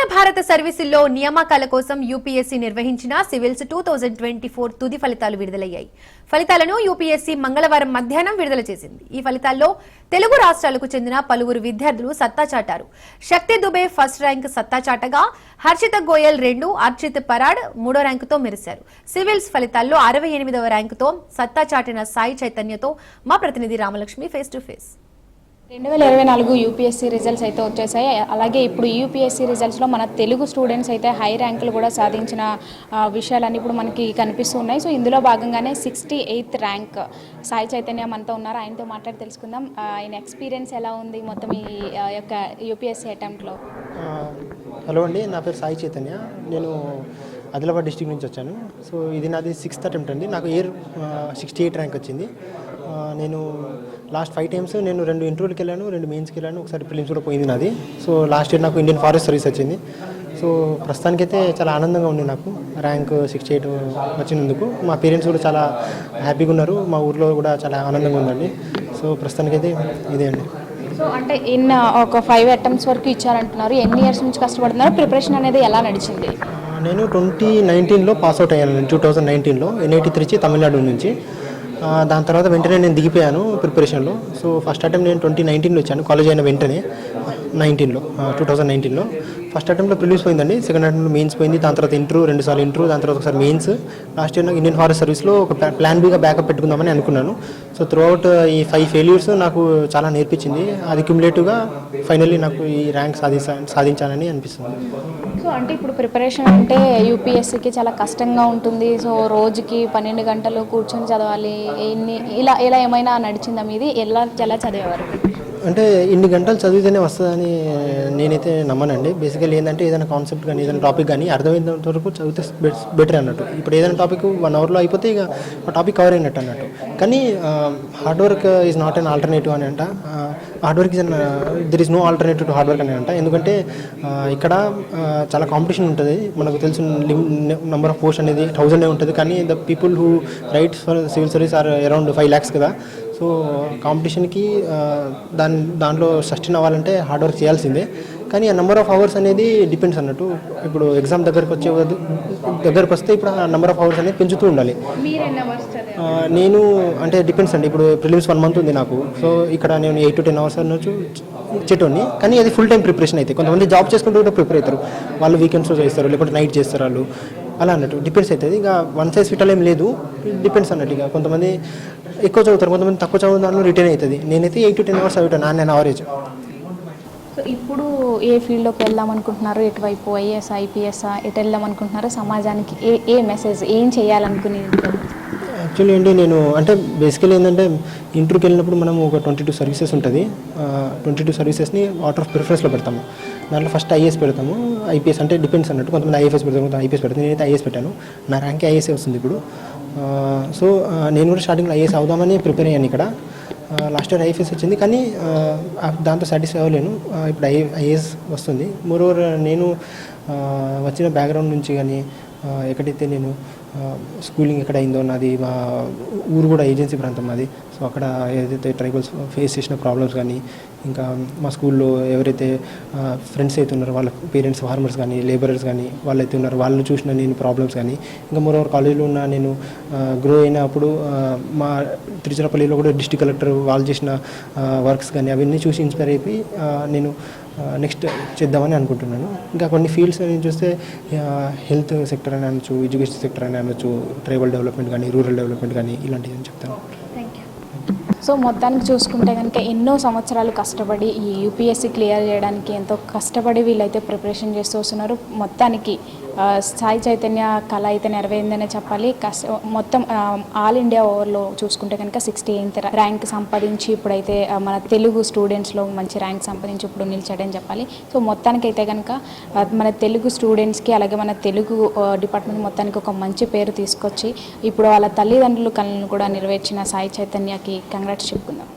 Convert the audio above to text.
అఖిల భారత సర్వీసుల్లో నియామకాల కోసం యూపీఎస్సీ నిర్వహించిన civils two thousand twenty four తుది ఫలితాలు విడుదలయ్యాయి. ఫలితాలను యూపీఎస్సీ మంగళవారం మధ్యాహ్నం విడుదల చేసింది. ఈ ఫలితాల్లో తెలుగు రాష్ట్రాలకు చెందిన పలువురు విద్యార్థులు సత్తా చాటారు. శక్తి దుబే ఫస్ట్ ర్యాంక్ సత్తా చాటగా హర్షిత గోయల్ రెండు అర్చిత్ పరాడ్ మూడో ర్యాంకుతో మెరిశారు. సివిల్స్ ఫలితాల్లో అరవై ఎనిమిదవ ర్యాంకుతో సత్తా చాటిన సాయి చైతన్యతో మా ప్రతినిధి రామలక్ష్మి ఫేస్ టు ఫేస్ రెండు వేల ఇరవై నాలుగు యూపీఎస్సీ రిజల్ట్స్ అయితే వచ్చేసాయి. అలాగే ఇప్పుడు యూపీఎస్సీ రిజల్ట్స్లో మన తెలుగు స్టూడెంట్స్ అయితే హై ర్యాంకులు కూడా సాధించిన విషయాలన్నీ ఇప్పుడు మనకి కనిపిస్తున్నాయి. సో ఇందులో భాగంగానే sixty eighth rank Sai Chaitanya మనతో ఉన్నారు. ఆయనతో మాట్లాడి తెలుసుకుందాం. ఆయన ఎక్స్పీరియన్స్ ఎలా ఉంది మొత్తం ఈ యొక్క యూపీఎస్సీ అటెంప్ట్లో? హలో అండి నా పేరు సాయి చైతన్య. నేను ఆదిలాబాద్ డిస్టిక్ నుంచి వచ్చాను. సో ఇది నాది సిక్స్త్ అటెంప్ట్ అండి. నాకు ఇయర్ సిక్స్టీ ఎయిట్ ర్యాంక్ వచ్చింది. నేను లాస్ట్ ఫైవ్ టైమ్స్ నేను రెండు ఇంటర్వ్యూకి వెళ్ళాను రెండు మెయిన్స్కి వెళ్ళాను ఒకసారి ఫిలిమ్స్ కూడా పోయింది నాది. సో లాస్ట్ ఇయర్ నాకు ఇండియన్ ఫారెస్ట్ సర్వీస్ వచ్చింది. సో ప్రస్తుతానికైతే చాలా ఆనందంగా ఉంది నాకు. ర్యాంక్ సిక్స్టీ ఎయిట్ వచ్చినందుకు. మా పేరెంట్స్ కూడా చాలా హ్యాపీగా ఉన్నారు. మా ఊర్లో కూడా చాలా ఆనందంగా ఉందండి. సో ప్రస్తుతానికైతే ఇదే అండి. సో అంటే ఇన్ ఒక ఫైవ్ అటెంప్ట్స్ వరకు ఇచ్చారంటున్నారు. ఎన్ని ఇయర్స్ నుంచి కష్టపడుతున్నారు? ప్రిపరేషన్ అనేది ఎలా నడిచింది? నేను ట్వంటీ నైన్టీన్లో పాస్ అవుట్ అయ్యాను. టూ థౌజండ్ నైన్టీన్లో ఎన్ఐటి త్రిచి తమిళనాడు నుంచి. దాని తర్వాత వెంటనే నేను దిగిపోయాను ప్రిపరేషన్లో. సో ఫస్ట్ అటెంప్ట్ నేను ట్వంటీ నైన్టీన్లో వచ్చాను కాలేజ్ అయిన వెంటనే నైన్టీన్లో టూ థౌజండ్ నైన్టీన్లో ఫస్ట్ అటెంప్ట్లో ప్రిలీస్ పోయిందండి సెకండ్ అటెంప్ట్లో మెయిన్స్ పోయింది దాని తర్వాత ఇంటర్వ్యూ రెండు సార్లు ఇంటర్వ్యూ దాని తర్వాత ఒకసారి మెయిన్స్ లాస్ట్ ఇయర్ నాకు ఇండియన్ ఫారెస్ట్ సర్వీస్లో ఒక ప్లాన్ బీగా బ్యాకప్ పెట్టుకుందామని అనుకున్నాను. సో త్రూ అవుట్ ఈ ఫైవ్ ఫెయిల్యూర్స్ నాకు చాలా నేర్పించింది. అది క్యుములేటివ్గా ఫైనల్లీ నాకు ఈ ర్యాంక్ సాధించా సాధించానని అనిపిస్తుంది. సో అంటే ఇప్పుడు ప్రిపరేషన్ అంటే యూపీఎస్సీకి చాలా కష్టంగా ఉంటుంది. సో రోజుకి పన్నెండు గంటలు కూర్చొని చదవాలి. ఎన్ని ఇలా ఇలా ఏమైనా నడిచిందా మీది? ఎలా ఎలా చదివేవారు? అంటే ఇన్ని గంటలు చదివితేనే వస్తుందని నేనైతే నమ్మనండి. బేసికల్లీ ఏంటంటే ఏదైనా కాన్సెప్ట్ కానీ ఏదైనా టాపిక్ కానీ అర్థమైనంత వరకు చదివితే బెటర్ అన్నట్టు. ఇప్పుడు ఏదైనా టాపిక్ వన్ అవర్లో అయిపోతే ఇక ఆ టాపిక్ కవర్ అయినట్టు అన్నట్టు. కానీ hard work is not an alternative అని అంట. Hard work is an there is no alternative to hard work అని అంట. ఎందుకంటే ఇక్కడ చాలా కాంపిటీషన్ ఉంటుంది. మనకు తెలిసిన నెంబర్ ఆఫ్ పోస్ట్ అనేది థౌజండే ఉంటుంది. కానీ the people who writes for civil service are around five lakhs కదా. సో కాంపిటీషన్కి దాని దాంట్లో సస్టైన్ అవ్వాలంటే హార్డ్ వర్క్ చేయాల్సిందే. కానీ ఆ నెంబర్ ఆఫ్ అవర్స్ అనేది డిపెండ్స్ అన్నట్టు. ఇప్పుడు ఎగ్జామ్ దగ్గరకు వచ్చే దగ్గరకు వస్తే ఇప్పుడు ఆ నెంబర్ ఆఫ్ అవర్స్ అనేది పెంచుతూ ఉండాలి. నేను అంటే డిపెండ్స్ అండి. ఇప్పుడు ప్రిలిమ్స్ వన్ మంత్ ఉంది నాకు. సో ఇక్కడ నేను ఎయిట్ టు టెన్ అవర్స్ అనొచ్చు చెట్టుని కానీ అది ఫుల్ టైం ప్రిపరేషన్ అయితే. కొంతమంది జాబ్ చేసుకుంటూ కూడా ప్రిపేర్ అవుతారు. వాళ్ళు వీకెండ్స్లో చేస్తారు లేకుంటే నైట్ చేస్తారు వాళ్ళు. అలా అన్నట్టు. డిపెండ్స్ అవుతుంది ఇక వన్ సైజ్ ఫిట్ ఏం లేదు. డిపెండ్స్ అన్నట్టు ఇక. కొంతమంది ఎక్కువ చదువుతారు. కొంతమంది తక్కువ చదువు దాంట్లో రిటర్న్ అవుతుంది నేనైతే ఎయిట్ టు టెన్ అవర్స్ చదువుతాను నేను అవరేజ్ సో ఇప్పుడు ఏ ఫీల్డ్లోకి వెళ్దాం అనుకుంటున్నారు? ఎటువైపు? ఐఏఎస్ ఐపీఎస్ ఎటు వెళ్దాం అనుకుంటున్నారు? సమాజానికి ఏ ఏ మెసేజ్ ఏం చేయాలనుకుని యాక్చువల్లీ ఏంటి నేను అంటే బేసికలీ ఏంటంటే ఇంటర్కి వెళ్ళినప్పుడు మనం ఒక ట్వంటీ టూ సర్వీసెస్ ఉంటుంది. ట్వంటీ టూ సర్వీసెస్ని ఆర్డర్ ఆఫ్ ప్రిఫరెన్స్లో పెడతాము. దాంట్లో ఫస్ట్ ఐఏఎస్ పెడతాము. ఐపీఎస్ అంటే డిపెండ్స్ అన్నట్టు కొంతమంది ఐఎఫ్ఎస్ పెడతాము కొంత ఐపీఎస్ పెడతాను నేనైతే ఐఏఎస్ పెట్టాను. నా ర్యాంక్ ఐఏఎస్ వస్తుంది ఇప్పుడు. సో నేను కూడా స్టార్టింగ్లో ఐఏఎస్ అవుదామని ప్రిపేర్ అయ్యాను ఇక్కడ. లాస్ట్ ఇయర్ ఐఎఫ్ఎస్ వచ్చింది కానీ దాంతో సాటిస్ఫై అవ్వలేను. ఇప్పుడు ఐ ఐఏఎస్ వస్తుంది. మోరోవర్ నేను వచ్చిన బ్యాక్గ్రౌండ్ నుంచి కానీ ఎక్కడైతే నేను స్కూలింగ్ ఎక్కడ అయిందో నాది మా ఊరు కూడా ఏజెన్సీ ప్రాంతం మాది. సో అక్కడ ఏదైతే ట్రైబల్స్ ఫేస్ చేసిన ప్రాబ్లమ్స్ కానీ ఇంకా మా స్కూల్లో ఎవరైతే ఫ్రెండ్స్ అయితే ఉన్నారో వాళ్ళ పేరెంట్స్ ఫార్మర్స్ కానీ లేబరర్స్ కానీ వాళ్ళైతే ఉన్నారో వాళ్ళని చూసిన నేను ప్రాబ్లమ్స్ కానీ. ఇంకా మరోవర్ కాలేజీలో ఉన్న నేను గ్రో అయినప్పుడు మా తిరుచిరపల్లిలో కూడా డిస్ట్రిక్ట్ కలెక్టర్ వాళ్ళు చేసిన వర్క్స్ కానీ అవన్నీ చూసి ఇన్స్పైర్ అయిపోయి నేను నెక్స్ట్ చేద్దామని అనుకుంటున్నాను. ఇంకా కొన్ని ఫీల్డ్స్ నేను చూస్తే హెల్త్ సెక్టర్ అని అనొచ్చు ఎడ్యుకేషన్ సెక్టర్ అని అనొచ్చు ట్రైబల్ డెవలప్మెంట్ కానీ రూరల్ డెవలప్మెంట్ కానీ ఇలాంటివి అని చెప్తాను. సో మొత్తానికి చూసుకుంటే కనుక ఎన్నో సంవత్సరాలు కష్టపడి ఈ యూపీఎస్సీ క్లియర్ చేయడానికి ఎంతో కష్టపడి వీళ్ళైతే ప్రిపరేషన్ చేస్తూ వస్తున్నారు. మొత్తానికి సాయి చైతన్య కళ అయితే నెరవేరిందనే చెప్పాలి. కష్ట మొత్తం ఆల్ ఇండియా ఓవర్లో చూసుకుంటే కనుక సిక్స్టీ ఎయిత్ ర్యాంక్ సంపాదించి ఇప్పుడైతే మన తెలుగు స్టూడెంట్స్లో మంచి ర్యాంక్ సంపాదించి ఇప్పుడు నిలిచాడని చెప్పాలి. సో మొత్తానికి అయితే కనుక మన తెలుగు స్టూడెంట్స్కి అలాగే మన తెలుగు డిపార్ట్మెంట్ మొత్తానికి ఒక మంచి పేరు తీసుకొచ్చి ఇప్పుడు వాళ్ళ తల్లిదండ్రుల కళలను కూడా నెరవేర్చిన సాయి చైతన్యకి కంగ్రాట్స్ చెప్పుకుందాం.